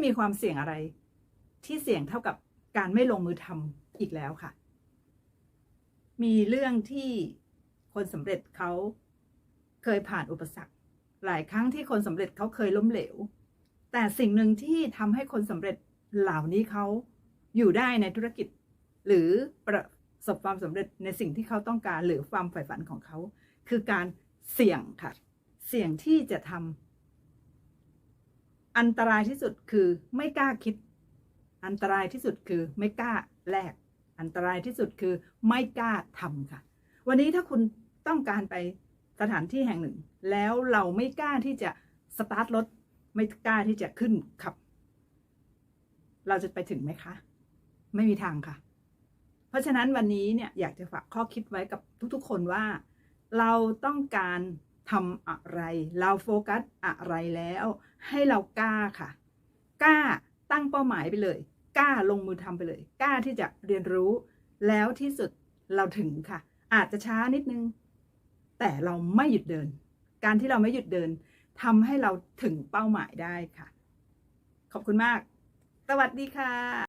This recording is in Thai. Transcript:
ไมีความเสี่ยงอะไร ที่เสี่ยงเท่ากับการไม่ลงมือทำอีกแล้วค่ะ มีเรื่องที่คนสำเร็จเขาเคยผ่านอุปสรรค หลายครั้งที่คนสำเร็จเขาเคยล้มเหลว แต่สิ่งหนึ่งที่ทำให้คนสำเร็จเหล่านี้เขาอยู่ได้ในธุรกิจ หรือประสบความสำเร็จในสิ่งที่เขาต้องการหรือความใฝ่ฝันของเขา คือการเสี่ยงค่ะ เสี่ยงที่จะทำ อันตรายที่สุดคือไม่กล้าคิด อันตรายที่สุดคือไม่กล้าแลกอันตรายที่สุดคือไม่กล้าทำค่ะ วันนี้ถ้าคุณต้องการไปสถานที่แห่งหนึ่ง แล้วเราไม่กล้าที่จะสตาร์ทรถไม่กล้าที่จะขึ้นขับ เราจะไปถึงไหมคะ ไม่มีทางค่ะ เพราะฉะนั้นวันนี้เนี่ยอยากจะฝากข้อคิดไว้กับทุกๆ คนว่า เราต้องการ ทำอะไร เราโฟกัสอะไรแล้ว ให้เรากล้าค่ะ กล้าตั้งเป้าหมายไปเลย กล้าลงมือทำไปเลย กล้าที่จะเรียนรู้ แล้วที่สุดเราถึงค่ะ อาจจะช้านิดนึง แต่เราไม่หยุดเดิน การที่เราไม่หยุดเดินทำให้เราถึงเป้าหมายได้ค่ะ ขอบคุณมาก สวัสดีค่ะ